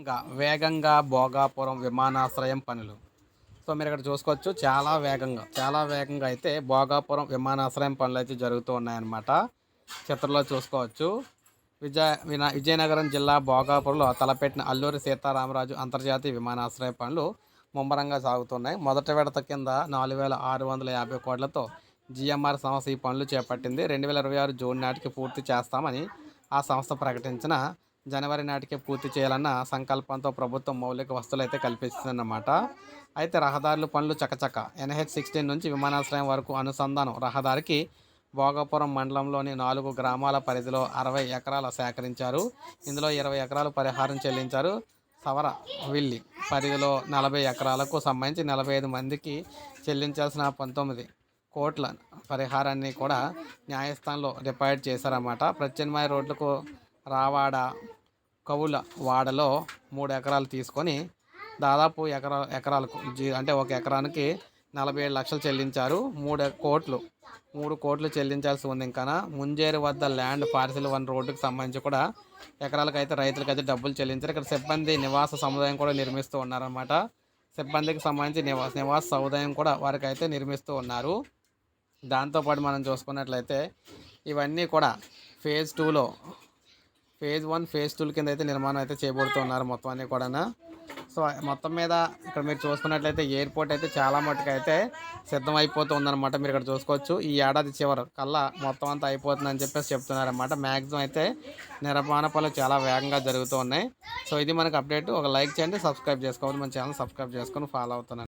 ఇంకా వేగంగా భోగాపురం విమానాశ్రయం పనులు. సో మీరు ఇక్కడ చూసుకోవచ్చు చాలా వేగంగా చాలా వేగంగా అయితే భోగాపురం విమానాశ్రయం పనులు అయితే జరుగుతూ ఉన్నాయన్నమాట. చిత్రంలో చూసుకోవచ్చు. విజయ విజయనగరం జిల్లా భోగాపురంలో తలపెట్టిన అల్లూరి సీతారామరాజు అంతర్జాతీయ విమానాశ్రయ పనులు ముమ్మరంగా సాగుతున్నాయి. మొదటి విడత కింద నాలుగు వేల ఆరు వందల యాభై కోట్లతో జిఎంఆర్ సంస్థ ఈ పనులు చేపట్టింది. రెండు వేల ఇరవై ఆరు జూన్ నాటికి పూర్తి చేస్తామని ఆ సంస్థ ప్రకటించిన జనవరి నాటికే పూర్తి చేయాలన్న సంకల్పంతో ప్రభుత్వం మౌలిక వస్తువులు అయితే కల్పిస్తుందన్నమాట. అయితే రహదారులు పనులు చకచక. ఎన్హెచ్ సిక్స్టీన్ నుంచి విమానాశ్రయం వరకు అనుసంధానం. రహదారికి భోగాపురం మండలంలోని నాలుగు గ్రామాల పరిధిలో అరవై ఎకరాల సేకరించారు. ఇందులో ఇరవై ఎకరాలు పరిహారం చెల్లించారు. సవర విల్లి పరిధిలో నలభై ఎకరాలకు సంబంధించి నలభై ఐదు మందికి చెల్లించాల్సిన పంతొమ్మిది కోట్ల పరిహారాన్ని కూడా న్యాయస్థానంలో డిపాజిట్ చేశారన్నమాట. ప్రత్యామ్నాయ రోడ్లకు రావాడ కవుల వాడలో మూడు ఎకరాలు తీసుకొని దాదాపు ఎకరా ఎకరాలకు జీ- అంటే ఒక ఎకరానికి నలభై ఏడు లక్షలు చెల్లించారు. మూడు కోట్లు మూడు కోట్లు చెల్లించాల్సి ఉంది. ఇంకా ముంజేరు వద్ద ల్యాండ్ పార్సిల్ వన్ రోడ్డుకు సంబంధించి కూడా ఎకరాలకు అయితే రైతులకు అయితే డబ్బులు చెల్లించారు. ఇక్కడ సిబ్బంది నివాస సముదాయం కూడా నిర్మిస్తూ ఉన్నారన్నమాట. సిబ్బందికి సంబంధించి నివాస నివాస సముదాయం కూడా వారికి అయితే నిర్మిస్తూ ఉన్నారు. దాంతోపాటు మనం చూసుకున్నట్లయితే ఇవన్నీ కూడా ఫేజ్ టూలో ఫేజ్ వన్ ఫేజ్ టూల కింద అయితే నిర్మాణం అయితే చేయబడుతున్నారు మొత్తం అన్నీ కూడా సో మొత్తం మీద ఇక్కడ మీరు చూసుకున్నట్లయితే ఎయిర్పోర్ట్ అయితే చాలా మటుకు అయితే సిద్ధం అయిపోతుందన్నమాట మీరు ఇక్కడ చూసుకోవచ్చు. ఈ ఏడాది చివరి కల్లా మొత్తం అంతా అయిపోతుందని చెప్పేసి చెప్తున్నారన్నమాట. మ్యాక్సిమం అయితే నిర్మాణ పనులు చాలా వేగంగా జరుగుతూ ఉన్నాయి. సో ఇది మనకు అప్డేట్. ఒక లైక్ చేయండి సబ్స్క్రైబ్ చేసుకోవాలి మన ఛానల్ సబ్స్క్రైబ్ చేసుకొని ఫాలో అవుతున్నాను